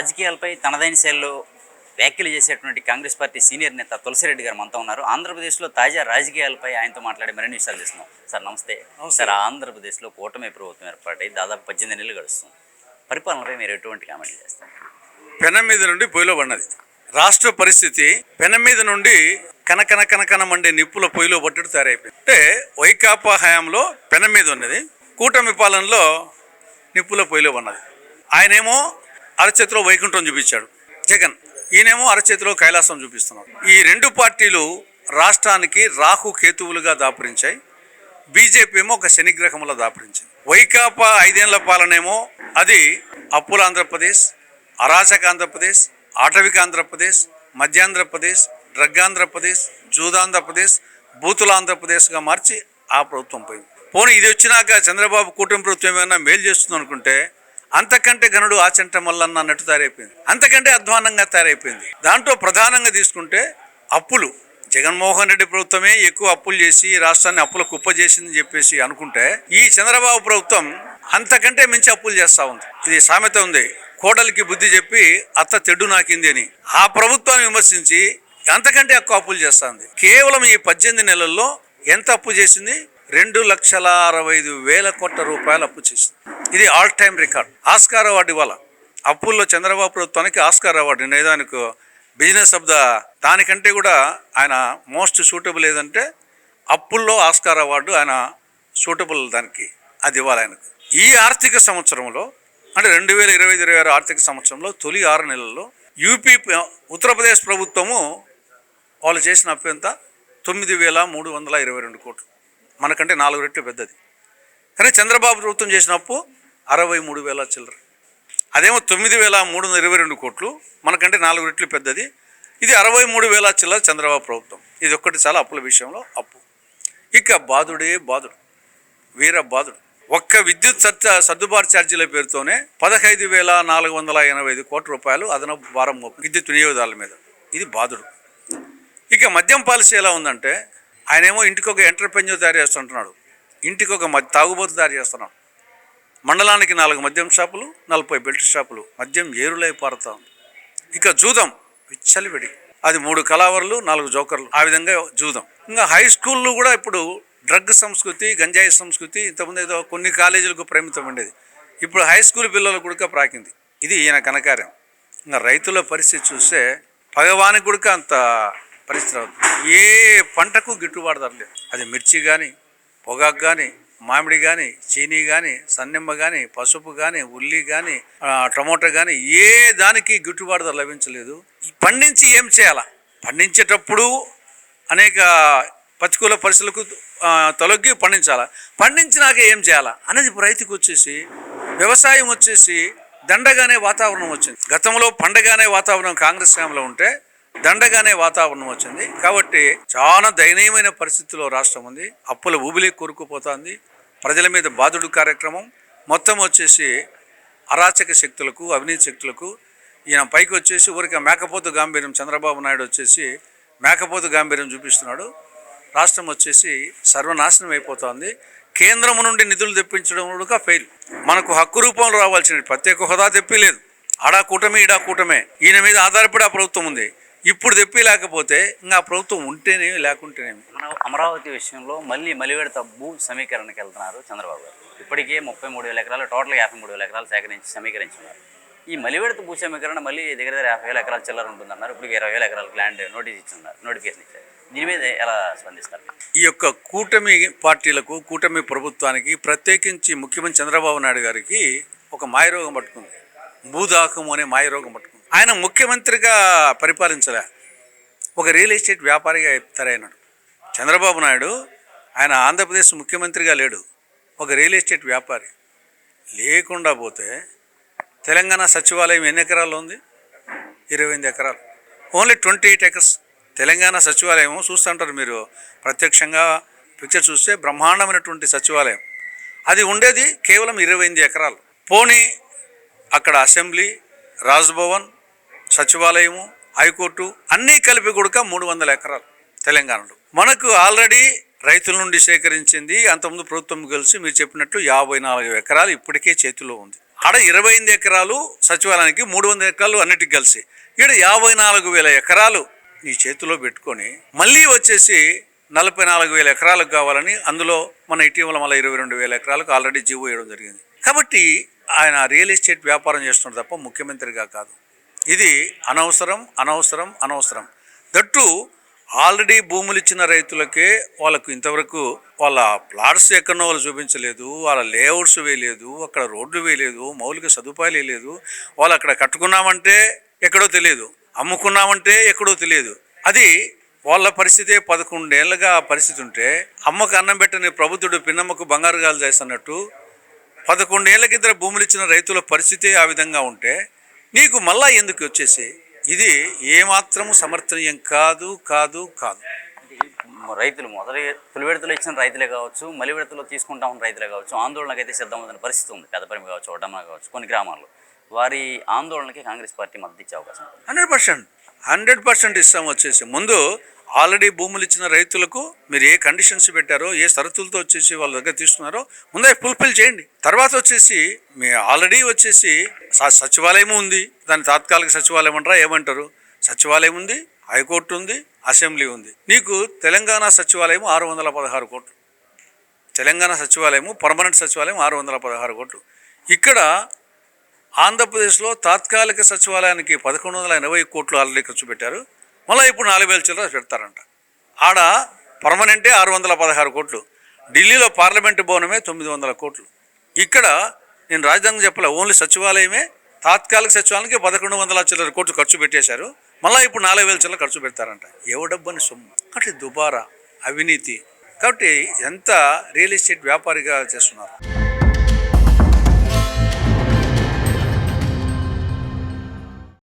రాజకీయాలపై తనదైన శైలిలో వ్యాఖ్యలు చేసేటువంటి కాంగ్రెస్ పార్టీ సీనియర్ నేత తులసిరెడ్డి గారు మనతో ఉన్నారు. ఆంధ్రప్రదేశ్లో తాజా రాజకీయాలపై ఆయనతో మాట్లాడి మరిన్ని విషయాలు చేస్తున్నాం. సార్ నమస్తే. సార్ ఆంధ్రప్రదేశ్లో కూటమి ప్రభుత్వం ఏర్పాటై దాదాపు పద్దెనిమిది నెలలు గడుస్తుంది. పరిపాలనపై మీరు ఎటువంటి కామెంట్లు చేస్తారు? పెనం మీద నుండి పొయ్యిలో పడినది. రాష్ట్ర పరిస్థితి పెనం మీద నుండి కనకన కనకన మండే నిప్పుల పొయ్యిలో పట్టుడు తయారైపోయింది. అంటే వైకాపా హయాంలో పెనం మీద ఉన్నది. కూటమి పాలనలో నిప్పుల పొయ్యిలో ఉన్నది ఆయనేమో అరచేతిలో వైకుంఠం చూపించాడు. జగన్ ఈయనేమో అరచేతిలో కైలాసం చూపిస్తున్నాడు. ఈ రెండు పార్టీలు రాష్ట్రానికి రాహు కేతువులుగా దాపురించాయి. బీజేపీ ఏమో ఒక శనిగ్రహంలో దాపురించింది. వైకాపా ఐదేళ్ళ పాలనేమో అది అప్పుల ఆంధ్రప్రదేశ్ అరాచక ఆంధ్రప్రదేశ్ ఆటవిక ఆంధ్రప్రదేశ్ మధ్యాంధ్రప్రదేశ్ డ్రగ్ ఆంధ్రప్రదేశ్ జూదాంధ్రప్రదేశ్ బూతుల ఆంధ్రప్రదేశ్గా మార్చి ఆ ప్రభుత్వం పోయింది. పోనీ ఇది వచ్చినాక చంద్రబాబు కూటమి ప్రభుత్వం ఏమైనా మేలు చేస్తుంది అనుకుంటే అంతకంటే గనుడు ఆచంట మల్లన్న అన్నట్టు తయారైపోయింది. అంతకంటే అధ్వానంగా తయారైపోయింది. దాంట్లో ప్రధానంగా తీసుకుంటే అప్పులు. జగన్మోహన్ రెడ్డి ప్రభుత్వమే ఎక్కువ అప్పులు చేసి రాష్ట్రాన్ని అప్పుల కుప్ప చేసిందని చెప్పేసి అనుకుంటే ఈ చంద్రబాబు ప్రభుత్వం అంతకంటే మించి అప్పులు చేస్తా ఉంది. ఇది సామెత ఉంది. కోడలికి బుద్ధి చెప్పి అత్త తెడ్డు నాకింది అని. ఆ ప్రభుత్వాన్ని విమర్శించి అంతకంటే ఎక్కువ అప్పులు చేస్తుంది కేవలం ఈ పద్దెనిమిది నెలల్లో ఎంత అప్పు చేసింది? రెండు లక్షల అరవై ఐదు వేల కోట్ల రూపాయలు అప్పు చేసింది. ఇది all time record Oscar award ఇవాళ అప్పుల్లో చంద్రబాబు ప్రభుత్వానికి ఆస్కార్ అవార్డు నేదానికి బిజినెస్ ఆఫ్ ద దానికంటే కూడా ఆయన మోస్ట్ సూటబుల్ ఏదంటే అప్పుల్లో ఆస్కార్ అవార్డు ఆయన సూటబుల్ దానికి అది ఇవ్వాలి ఆయనకు. ఈ ఆర్థిక సంవత్సరంలో అంటే రెండు వేల ఇరవై ఇరవై ఆరు ఆర్థిక సంవత్సరంలో తొలి ఆరు నెలల్లో యూపీ ఉత్తరప్రదేశ్ ప్రభుత్వము వాళ్ళు చేసిన అప్పు ఎంత? తొమ్మిది వేల మూడు వందల ఇరవై రెండు కోట్లు. మనకంటే నాలుగు రెట్లు పెద్దది. కానీ చంద్రబాబు ప్రభుత్వం చేసిన అప్పు అరవై మూడు వేల చిల్లర. అదేమో తొమ్మిది వేల మూడు వందల ఇరవై రెండు కోట్లు మనకంటే నాలుగు రెట్లు పెద్దది. ఇది అరవై మూడు వేల చిల్లర చంద్రబాబు ప్రభుత్వం. ఇది ఒక్కటి చాలా అప్పుల విషయంలో అప్పు. ఇక బాధుడే బాధుడు వీర బాధుడు ఒక్క విద్యుత్ సత్య సర్దుబాటు ఛార్జీల పేరుతోనే పదహైదు వేల నాలుగు వందల ఎనభై ఐదు కోట్ల రూపాయలు అదనపు భారం విద్యుత్ వినియోగదారుల మీద. ఇది బాధుడు ఇక మద్యం పాలసీ ఎలా ఉందంటే ఆయనేమో ఇంటికి ఒక ఎంటర్ప్రెన్యూర్ తయారు చేస్తుంటున్నాడు. ఇంటికి ఒక మద్య తాగుబోతు తయారు చేస్తున్నాడు. మండలానికి నాలుగు మద్యం షాపులు నలభై బెల్ట్ షాపులు మద్యం ఏరులై పారుతా ఉంది. ఇక జూదం విచ్చలివిడి. అది మూడు కళావరులు నాలుగు జోకర్లు. ఆ విధంగా జూదం. ఇంకా హై స్కూల్లో కూడా ఇప్పుడు డ్రగ్ సంస్కృతి గంజాయి సంస్కృతి ఇంతకుముందు ఏదో కొన్ని కాలేజీలకు పరిమితం ఉండేది. ఇప్పుడు హై స్కూల్ పిల్లలకు కూడా ప్రాకింది. ఇది ఈయన కనకార్యం ఇంకా రైతుల పరిస్థితి చూస్తే భగవానికి కూడా అంత పరిస్థితి రావద్దు ఏ పంటకు గిట్టుబాటు ధర లేదు. అది మిర్చి కానీ పొగాకు కానీ మామిడి కానీ చీనీ కానీ సన్నెమ్మ కానీ పసుపు కానీ ఉల్లి కానీ టమోటా కానీ ఏ దానికి గిట్టుబాటు ధర లభించలేదు. పండించి ఏం చేయాలా? పండించేటప్పుడు అనేక ప్రతికూల పరిస్థితులకు తొలగి పండించాలా? పండించినాక ఏం చేయాలా? అనేది రైతుకు వచ్చేసి వ్యవసాయం వచ్చేసి దండగానే వాతావరణం వచ్చింది. గతంలో పండగానే వాతావరణం కాంగ్రెస్ హయాంలో ఉంటే దండగానే వాతావరణం వచ్చింది. కాబట్టి చాలా దయనీయమైన పరిస్థితిలో రాష్ట్రం ఉంది. అప్పుల ఊబిలి కూరుకుపోతుంది. ప్రజల మీద బాధుడు కార్యక్రమం. మొత్తం వచ్చేసి అరాచక శక్తులకు అవినీతి శక్తులకు ఈయన పైకి వచ్చేసి ఊరికే మేకపోతు గాంభీర్యం చంద్రబాబు నాయుడు వచ్చేసి మేకపోతు గాంభీర్యం చూపిస్తున్నాడు. రాష్ట్రం వచ్చేసి సర్వనాశనం అయిపోతుంది. కేంద్రం నుండి నిధులు తెప్పించడం కూడా ఫెయిల్ మనకు హక్కు రూపంలో రావాల్సిన ప్రత్యేక హోదా తెప్పిలేదు ఆడా కూటమి ఈడా కూటమే. ఈయన మీద ఆధారపడి ఆ ప్రభుత్వం ఉంది. ఇప్పుడు తెప్పి లేకపోతే ఇంకా ప్రభుత్వం ఉంటేనేమి లేకుంటేనేమి? మన అమరావతి విషయంలో మళ్ళీ మలివిడత భూ సమీకరణకి వెళ్తున్నారు చంద్రబాబు గారు. ఇప్పటికే ముప్పై మూడు వేల ఎకరాలు టోటల్గా యాభై మూడు వేల ఎకరాలు సేకరించి సమీకరించున్నారు. ఈ మలివిడత భూ సమీకరణ మళ్ళీ దగ్గర దగ్గర యాభై వేల ఎకరాలు చిల్లర ఉంటుందన్నారు. ఇప్పుడు ఇరవై వేల ఎకరాలకు ల్యాండ్ నోటీస్ ఇచ్చున్నారు నోటిఫికేషన్ ఇచ్చారు. దీని మీద ఎలా స్పందిస్తారు? ఈ యొక్క కూటమి పార్టీలకు కూటమి ప్రభుత్వానికి ప్రత్యేకించి ముఖ్యమంత్రి చంద్రబాబు నాయుడు గారికి ఒక మాయరోగం పట్టుకుంది. భూదాహం అనే మాయరోగం పట్టుకుంది. ఆయన ముఖ్యమంత్రిగా పరిపాలించలే. ఒక రియల్ ఎస్టేట్ వ్యాపారిగా తరైనాడు చంద్రబాబు నాయుడు ఆయన ఆంధ్రప్రదేశ్ ముఖ్యమంత్రిగా లేడు. ఒక రియల్ ఎస్టేట్ వ్యాపారి. లేకుండా పోతే తెలంగాణ సచివాలయం ఎన్ని ఎకరాలు ఉంది? ఇరవై ఎనిమిది ఎకరాలు. Only twenty eight acres. Telangana సచివాలయం చూస్తుంటారు మీరు. ప్రత్యక్షంగా పిక్చర్ చూస్తే బ్రహ్మాండమైనటువంటి సచివాలయం. అది ఉండేది కేవలం ఇరవై ఎనిమిది ఎకరాలు. పోనీ అక్కడ అసెంబ్లీ రాజ్భవన్ సచివాలయము హైకోర్టు అన్నీ కలిపి కూడా మూడు వందల ఎకరాలు తెలంగాణలో. మనకు ఆల్రెడీ రైతుల నుండి సేకరించింది అంతకుముందు ప్రభుత్వం కలిసి మీరు చెప్పినట్లు యాభై నాలుగు ఎకరాలు ఇప్పటికే చేతిలో ఉంది. ఆడ ఇరవై ఎనిమిది ఎకరాలు సచివాలయానికి మూడు వందల ఎకరాలు అన్నిటికి కలిసి. ఈడ యాభై నాలుగు వేల ఎకరాలు నీ చేతిలో పెట్టుకొని మళ్ళీ వచ్చేసి నలభై నాలుగు వేల ఎకరాలకు కావాలని అందులో మన ఇటీవల మళ్ళీ ఇరవై రెండు వేల ఎకరాలకు ఆల్రెడీ జీవో వేయడం జరిగింది. కాబట్టి ఆయన రియల్ ఎస్టేట్ వ్యాపారం చేస్తున్నారు తప్ప ముఖ్యమంత్రిగా కాదు. ఇది అనవసరం అనవసరం అనవసరం. దట్టు ఆల్రెడీ భూములు ఇచ్చిన రైతులకే వాళ్ళకు ఇంతవరకు వాళ్ళ ప్లాట్స్ ఎక్కడో వాళ్ళు చూపించలేదు వాళ్ళ లేఅవుట్స్ వేయలేదు అక్కడ రోడ్లు వేయలేదు మౌలిక సదుపాయాలు వేయలేదు. వాళ్ళు అక్కడ కట్టుకున్నామంటే ఎక్కడో తెలియదు అమ్ముకున్నామంటే ఎక్కడో తెలియదు. అది వాళ్ళ పరిస్థితే పదకొండేళ్ళుగా ఆ పరిస్థితి ఉంటే అమ్మకు అన్నం పెట్టని ప్రభుత్వుడు పిన్నమ్మకు బంగారు గాలు చేస్తున్నట్టు పదకొండేళ్ళ కింద భూములు ఇచ్చిన రైతుల పరిస్థితి ఆ విధంగా ఉంటే నీకు మళ్ళా ఎందుకు వచ్చేసి? ఇది ఏమాత్రము సమర్థనీయం కాదు కాదు కాదు. రైతులు మొదటి తొలి విడతలో ఇచ్చిన రైతులే కావచ్చు మలి విడతలో తీసుకుంటా ఉన్న రైతులే కావచ్చు ఆందోళనకు అయితే సిద్ధమవుతున్న పరిస్థితి ఉంది. పెద్దపరిమి కావచ్చు ఒడ్డమ్మ కావచ్చు కొన్ని గ్రామాల్లో. వారి ఆందోళనకి కాంగ్రెస్ పార్టీ మద్దతు ఇచ్చే అవకాశం హండ్రెడ్ పర్సెంట్. హండ్రెడ్ పర్సెంట్ ఇస్తాం వచ్చేసి. ముందు ఆల్రెడీ భూములు ఇచ్చిన రైతులకు మీరు ఏ కండిషన్స్ పెట్టారో ఏ షరతులతో వచ్చేసి వాళ్ళ దగ్గర తీసుకున్నారో ముందే ఫుల్ఫిల్ చేయండి. తర్వాత వచ్చేసి మీ ఆల్రెడీ వచ్చేసి స- సచివాలయం ఉంది. దాని తాత్కాలిక సచివాలయం అంటారా ఏమంటారు? సచివాలయం ఉంది హైకోర్టు ఉంది అసెంబ్లీ ఉంది. నీకు తెలంగాణ సచివాలయం ఆరు వందల పదహారు కోట్లు. తెలంగాణ సచివాలయము పర్మనెంట్ సచివాలయం ఆరు వందల పదహారు కోట్లు. ఇక్కడ ఆంధ్రప్రదేశ్లో తాత్కాలిక సచివాలయానికి పదకొండు వందల ఎనభై కోట్లు ఆల్రెడీ ఖర్చు పెట్టారు. మళ్ళీ ఇప్పుడు నాలుగు వేల చిల్లర పెడతారంట. ఆడ పర్మనెంటే ఆరు వందల పదహారు కోట్లు. ఢిల్లీలో పార్లమెంటు భవనమే తొమ్మిది వందల కోట్లు. ఇక్కడ నేను రాజధాని చెప్పలే ఓన్లీ సచివాలయమే తాత్కాలిక సచివాలయానికి పదకొండు వందల చిల్లర కోట్లు ఖర్చు పెట్టేశారు. మళ్ళీ ఇప్పుడు నాలుగు వేల చిల్లర ఖర్చు పెడతారంట. ఏవో డబ్బని సొమ్ము. కాబట్టి దుబారా అవినీతి. కాబట్టి ఎంత రియల్ ఎస్టేట్ వ్యాపారిగా చేస్తున్నారు?